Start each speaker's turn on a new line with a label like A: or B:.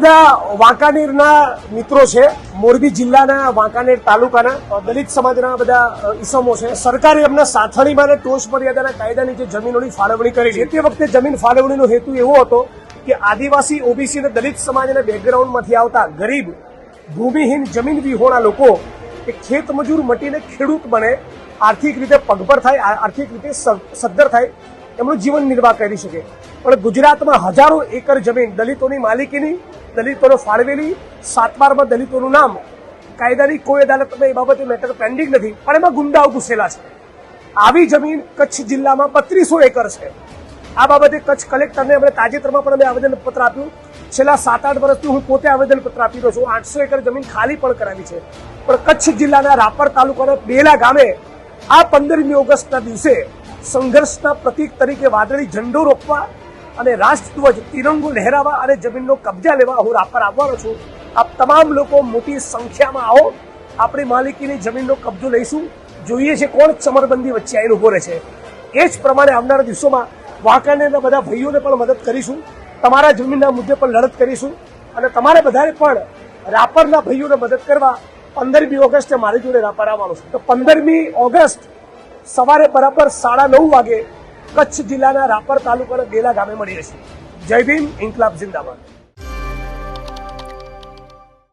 A: બધા વાંકાનેરના મિત્રો છે. મોરબી જિલ્લાના વાંકાનેર તાલુકાના દલિત સમાજના બધા ઇસમો છે. સરકારે એમના સાથણીમાં અને ટોચ મર્યાદાના કાયદાની જે જમીનોની ફાળવણી કરી છે, તે વખતે જમીન ફાળવણીનો હેતુ એવો હતો કે આદિવાસી, ઓબીસી અને દલિત સમાજના બેકગ્રાઉન્ડમાંથી આવતા ગરીબ, ભૂમિહીન જમીન વિહોણા લોકો એ ખેત મજૂર મટીને ખેડૂત બને, આર્થિક રીતે પગભર થાય આર્થિક રીતે સદ્ધર થાય, એમનું જીવન નિર્વાહ કરી શકે. પણ ગુજરાતમાં હજારો એકર જમીન દલિતોની માલિકીની, દલિતોને ફાળવેલી સાતબારમાં દલિતોનું નામ. કાયદાની કોઈ અદાલતમાં એ બાબતે મેટર પેન્ડિંગ નથી, પણ એમાં ગુંડાઓ ઘૂસેલા છે. આવી જમીન કચ્છ જિલ્લામાં બત્રીસો એકર છે. આ બાબતે કચ્છ કલેક્ટરને અમે તાજેતરમાં પણ અમે આવેદનપત્ર આપ્યું. છેલ્લા સાત આઠ વર્ષથી હું પોતે આવેદનપત્ર આપી રહ્યો છું. આઠસો એકર જમીન ખાલી પણ કરાવી છે. પણ કચ્છ જિલ્લાના રાપર તાલુકાના બેલા ગામે આ પંદરમી ઓગસ્ટના દિવસે સંઘર્ષના પ્રતીક તરીકે વાદળી ઝંડો રોકવા અને રાષ્ટ્રધ્વજ તિરંગો લહેરાવા અને જમીનનો કબજા લેવા હું રાપર આવવાનો છું. આપ તમામ લોકો મોટી સંખ્યામાં આવો. આપણી માલિકીની જમીનનો કબજો લઈશું. જોઈએ છે કોણ ચમરબંધી વચ્ચે આવીને ઊભો રહે છે. એ જ પ્રમાણે આવનારા દિવસોમાં વાંકાનેરના બધા ભાઈઓને પણ મદદ કરીશું. તમારા જમીનના મુદ્દે પણ લડત કરીશું. અને તમારે બધાએ પણ રાપરના ભાઈઓને મદદ કરવા પંદરમી ઓગસ્ટે મારી જોડે રાપર આવવાનું છે. તો પંદરમી ઓગસ્ટ સવારે બરાબર સાડા નવ વાગે કચ્છ જિલ્લાના રાપર તાલુકાના બેલા ગામે મળીએ છીએ જય ભીમ ઇન્કલાબ જિંદાબાદ.